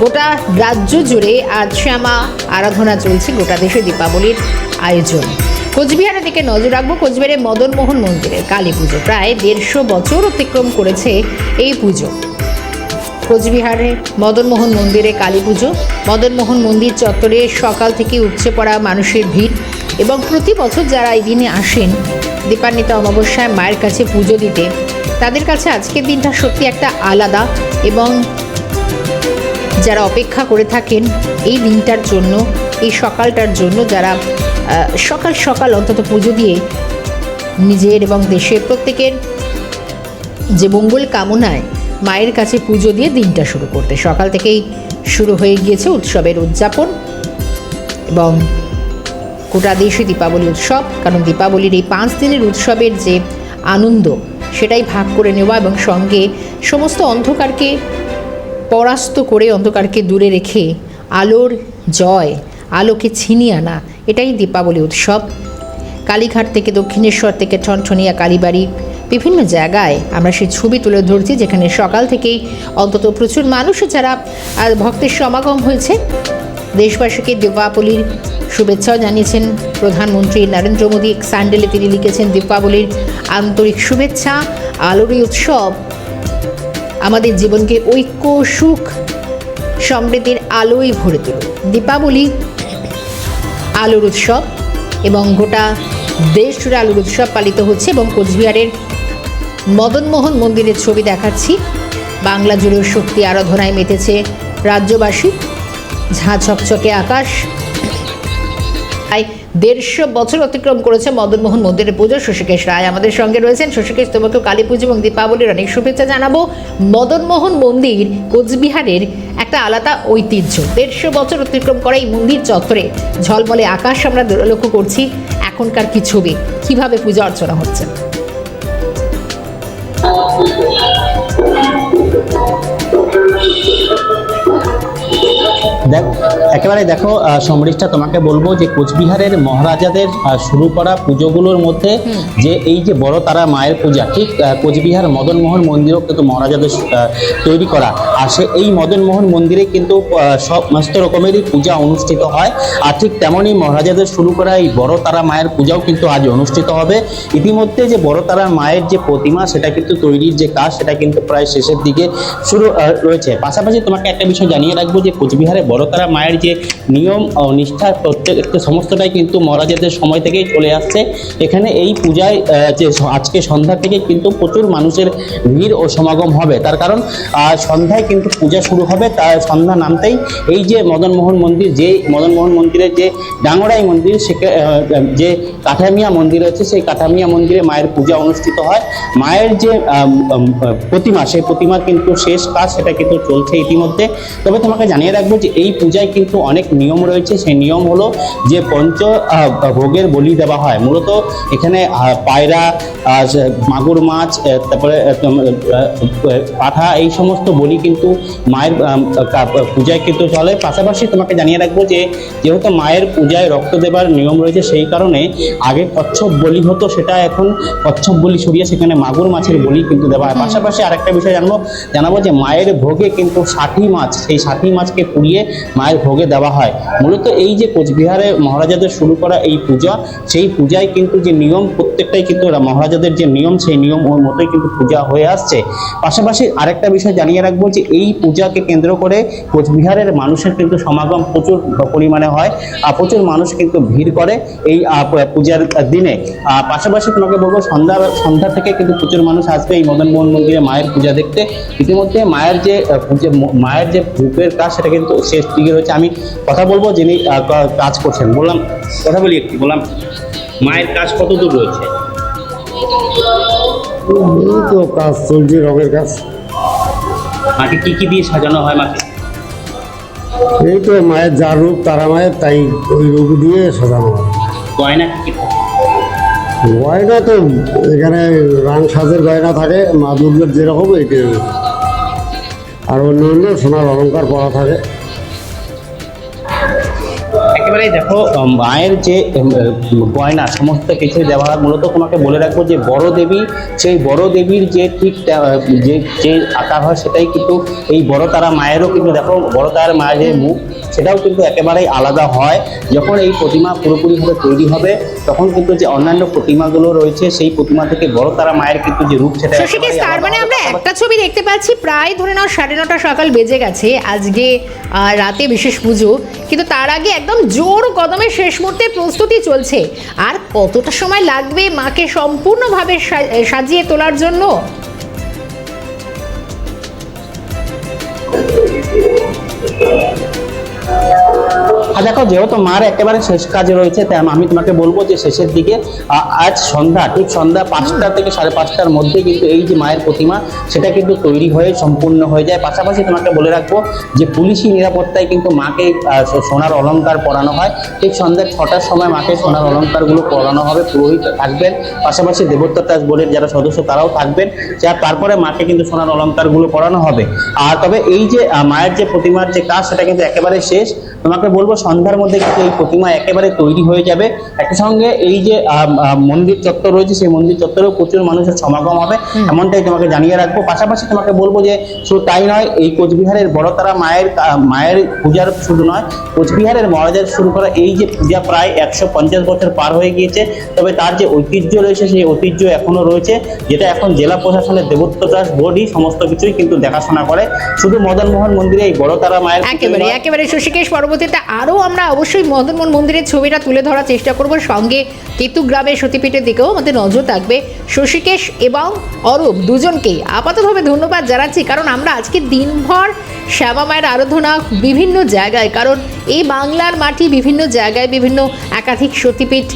গোটা রাজ্য জুড়ে আজ শ্যামা আরাধনা চলছে, গোটা দেশে দীপাবলির আয়োজন। কোচবিহারের দিকে নজর রাখব কোচবিহারের মদনমোহন মন্দিরে কালী পুজো। প্রায় দেড়শো বছর অতিক্রম করেছে এই পুজো। কোচবিহারে মদনমোহন মন্দিরে কালী পুজো। মদনমোহন মন্দির চত্বরে সকাল থেকে উপচে পড়া মানুষের ভিড় এবং প্রতি বছর যারা এই দিনে আসেন, দীপান্বিতা অমাবস্যায় মায়ের কাছে পুজো দিতে, তাদের কাছে আজকের দিনটা সত্যি একটা আলাদা এবং যারা অপেক্ষা করে থাকেন এই দিনটার জন্য, এই সকালটার জন্য যারা সকাল সকাল অন্তত পুজো দিয়ে নিজের এবং দেশের প্রত্যেকের যে মঙ্গল কামনায় মায়ের কাছে পুজো দিয়ে দিনটা শুরু করতে। সকাল থেকেই শুরু হয়ে গিয়েছে উৎসবের উদযাপন এবং গোটা দেশে দীপাবলি উৎসব, কারণ দীপাবলির এই পাঁচ দিনের উৎসবের যে আনন্দ, সেটাই ভাগ করে নেওয়া এবং সঙ্গে সমস্ত অন্ধকারকে পরাস্ত করে অন্ধকারকে দূরে রেখে আলোর জয়, আলোকে ছিনিয়ে আনা, এটাই দীপাবলি উৎসব। কালীঘাট থেকে দক্ষিণেশ্বর থেকে ঠনঠনিয়া কালীবাড়ি, বিভিন্ন জায়গায় আমরা সেই ছবি তুলে ধরছি, যেখানে সকাল থেকেই অন্তত প্রচুর মানুষ যারা ভক্তের সমাগম হয়েছে। দেশবাসীকে দীপাবলির শুভেচ্ছাও জানিয়েছেন প্রধানমন্ত্রী নরেন্দ্র মোদী। এক স্যান্ডেলে তিনি লিখেছেন, দীপাবলির আন্তরিক শুভেচ্ছা আলোরই উৎসব আমাদের জীবনকে ঐক্য, সুখ, সমৃদ্ধির আলোয় ভরে তুলুক দীপাবলি, আলোর উৎসব এবং গোটা দেশ জুড়ে আলোর উৎসব পালিত হচ্ছে এবং কোচবিহারের মদনমোহন মন্দিরের ছবি দেখাচ্ছি। বাংলা জুড়েও শক্তি আরাধনায় মেতেছে রাজ্যবাসী। ঝাঁ চকচকে আকাশ। তাই দেড়শো বছর অতিক্রম করেছে মদনমোহন মন্দিরের পুজো। শশীকেশ রায় আমাদের সঙ্গে রয়েছেন। শশীকেশ, তোমাকেও কালী পুজো এবং দীপাবলির অনেক শুভেচ্ছা জানাব। মদনমোহন মন্দির কোচবিহারের একটা আলাদা ঐতিহ্য। দেড়শো বছর অতিক্রম করা এই মন্দির চত্বরে ঝলমলে আকাশ আমরা লক্ষ্য করছি। এখনকার কি ছবি? কীভাবে পূজা অর্চনা হচ্ছে? দেখ একেবারে দেখো সমরেশটা তোমাকে বলব যে কোচবিহারের মহারাজাদের শুরু করা পুজোগুলোর মধ্যে যে এই যে বড় তারা মায়ের পূজা ঠিক কোচবিহার মদনমোহন মন্দিরও কিন্তু মহারাজাদের তৈরি করা। আর সে এই মদনমোহন মন্দিরে কিন্তু সমস্ত রকমেরই পূজা অনুষ্ঠিত হয়। আর ঠিক তেমনই মহারাজাদের শুরু করা এই বড় তারা মায়ের পূজাও কিন্তু আজ অনুষ্ঠিত হবে। ইতিমধ্যে যে বড় তারা মায়ের যে প্রতিমা সেটা কিন্তু তৈরির যে কাজ সেটা কিন্তু প্রায় শেষের দিকে শুরু রয়েছে। পাশাপাশি তোমাকে একটা বিষয় জানিয়ে রাখব যে কোচবিহারে বড়তারা মায়ের যে নিয়ম ও নিষ্ঠা প্রত্যেক সমস্তটাই কিন্তু মহারাজাদের সময় থেকেই চলে আসছে। এখানে এই পূজায় যে আজকে সন্ধ্যা থেকে কিন্তু প্রচুর মানুষের ভিড় ও সমাগম হবে। তার কারণ সন্ধ্যায় কিন্তু পূজা শুরু হবে তার সন্ধ্যা নামতেই এই যে মদনমোহন মন্দির যে মদনমোহন মন্দিরের যে ডাঙ্গরাই মন্দির আহ, যে কাঠামিয়া মন্দির আছে সেই কাঠামিয়া মন্দিরে মায়ের পূজা অনুষ্ঠিত হয়। মায়ের যে প্রতিমা সেই প্রতিমার কিন্তু শেষ কাজ সেটা কিন্তু চলছে ইতিমধ্যে। তবে তোমাকে জানিয়ে রাখব যে এই পূজায় কিন্তু অনেক নিয়ম রয়েছে। সেই নিয়ম হলো যে পঞ্চ ভোগের বলি দেওয়া হয়। মূলত এখানে পায়রা মাগুর মাছ তারপরে পাঠা এই সমস্ত বলি কিন্তু মায়ের পূজায় কিন্তু চলে। পাশাপাশি তোমাকে জানিয়ে রাখব যে যেহেতু মায়ের পূজায় রক্ত দেবার নিয়ম রয়েছে সেই কারণে আগে কচ্ছপ বলি হতো সেটা এখন কচ্ছপ বলি সরিয়ে সেখানে মাগুর মাছের বলি কিন্তু দেওয়া হয়। পাশাপাশি আরেকটা বিষয় জানব জানাব যে মায়ের ভোগে কিন্তু ষাটি মাছ সেই ষাটি মাছকে পুড়িয়ে মায়ের ভোগে দেওয়া হয়। মূলত এই যে কোচবিহারে মহারাজাদের শুরু করা এই পূজা সেই পূজায় কিন্তু যে নিয়ম প্রত্যেকটাই কিন্তু মহারাজাদের যে নিয়ম সেই নিয়ম ওর মতোই কিন্তু পূজা হয়ে আসছে। পাশাপাশি আরেকটা বিষয় জানিয়ে রাখব যে এই পূজাকে কেন্দ্র করে কোচবিহারের মানুষের কিন্তু সমাগম প্রচুর পরিমাণে হয় আর প্রচুর মানুষ কিন্তু ভিড় করে এই পূজার দিনে। আহ, পাশাপাশি তোমাকে বলব সন্ধ্যা সন্ধ্যা থেকে কিন্তু প্রচুর মানুষ আসবে এই মদনমোহন মন্দিরে মায়ের পূজা দেখতে। ইতিমধ্যে মায়ের যে মায়ের যে রূপের কাজ সেটা কিন্তু শেষ দিকে রয়েছে। আমি কথা বলব যিনি কাজ করছেন। বললাম কথা বলি একটু বললাম মায়ের কাজ কত দূর রয়েছে? এই তো কাজ চলছে রঙের কাজ। মাকে কি কি দিয়ে সাজানো হয় মাকে? এই তো মায়ের যা রূপ তারা মায়ের তাই ওই রূপ দিয়ে সাজানো হয়। গয়না কি গয়না তো এখানে রাং সাজের গয়না থাকে মা দুর্গার যেরকম এইটা আর অন্য অন্য সোনার অলঙ্কার পরা থাকে। একেবারেই দেখো মায়ের যে গয়না সমস্ত কিছু দেওয়া মূলত তোমাকে বলে রাখব যে বড় দেবী সেই বড় দেবীর যে ঠিক যে যে আকার হয় সেটাই কিন্তু এই বড় তারা মায়েরও কিন্তু দেখো বড় তারার মায়ের যে মুখ সেটাও কিন্তু একেবারেই আলাদা হয়। যখন এই প্রতিমা পুরোপুরিভাবে তৈরি হবে তখন কিন্তু যে অন্যান্য প্রতিমাগুলো রয়েছে সেই প্রতিমা থেকে বড় তারা মায়ের কিন্তু যে রূপ সেটা তার মানে আমরা একটা ছবি দেখতে পাচ্ছি প্রায় ধরে নাও সাড়ে নটা সকাল বেজে গেছে আজকে রাতে বিশেষ পুজো কিন্তু তার আগে একদম জোর কদমে শেষ মুহূর্তে প্রস্তুতি চলছে। আর কতটা সময় লাগবে মাকে সম্পূর্ণভাবে সাজিয়ে তোলার জন্য? আর দেখো, যেহেতু মার একেবারে শেষ কাজে রয়েছে, তাই আমি তোমাকে বলব যে শেষের দিকে আজ সন্ধ্যা, ঠিক সন্ধ্যা পাঁচটা থেকে সাড়ে পাঁচটার মধ্যে কিন্তু এই যে মায়ের প্রতিমা, সেটা কিন্তু তৈরি হয়ে সম্পূর্ণ হয়ে যায়। পাশাপাশি তোমাকে বলে রাখব যে পুলিশি নিরাপত্তায় কিন্তু মাকে সোনার অলংকার পরানো হয়। ঠিক সন্ধ্যা ছটার সময় মাকে সোনার অলংকারগুলো পরানো হবে। পুরোহিত থাকবেন। পাশাপাশি দেবত্বতাজ বোর্ডের যারা সদস্য, তারাও থাকবেন। যা তারপরে মাকে কিন্তু সোনার অলংকারগুলো পরানো হবে। আর তবে এই যে মায়ের যে প্রতিমার যে কাজ, সেটা কিন্তু একেবারে শেষ। তোমাকে বলব সন্ধ্যার মধ্যে কিন্তু এই প্রতিমা একেবারে তৈরি হয়ে যাবে। একই সঙ্গে এই যে মন্দির চত্বর রয়েছে সেই মন্দির চত্বরেও প্রচুর মানুষের সমাগম হবে। এমনটাই তোমাকে জানিয়ে রাখব। পাশাপাশি তোমাকে বলব যে শুধু তাই নয় এই কোচবিহারের বড়তারা মায়ের মায়ের পূজার শুধু নয় কোচবিহারের মহারাজার শুরু করা এই যে পূজা প্রায় একশো পঞ্চাশ বছর পার হয়ে গিয়েছে। তবে তার যে ঐতিহ্য রয়েছে সেই ঐতিহ্য এখনও রয়েছে যেটা এখন জেলা প্রশাসনের দেবত্ব বোর্ডই সমস্ত কিছুই কিন্তু দেখাশোনা করে। শুধু মদনমোহন মন্দিরে এই বড়তারা মায়ের একেবারে একেবারে শশীকেশ পরবর্তীতে আরও আমরা অবশ্যই মদনমোহন মন্দিরের ছবিটা তুলে ধরার চেষ্টা করব। সঙ্গে কেতু গ্রামের সতীপীঠের দিকেও আমাদের নজর থাকবে। শশীকেশ এবং অরূপ দুজনকে আপাতভাবে ধন্যবাদ জানাচ্ছি, কারণ আমরা আজকে দিনভর শ্যামা মায়ের আরাধনা বিভিন্ন জায়গায়, কারণ এই বাংলার মাটি বিভিন্ন জায়গায় বিভিন্ন একাধিক সতীপীঠ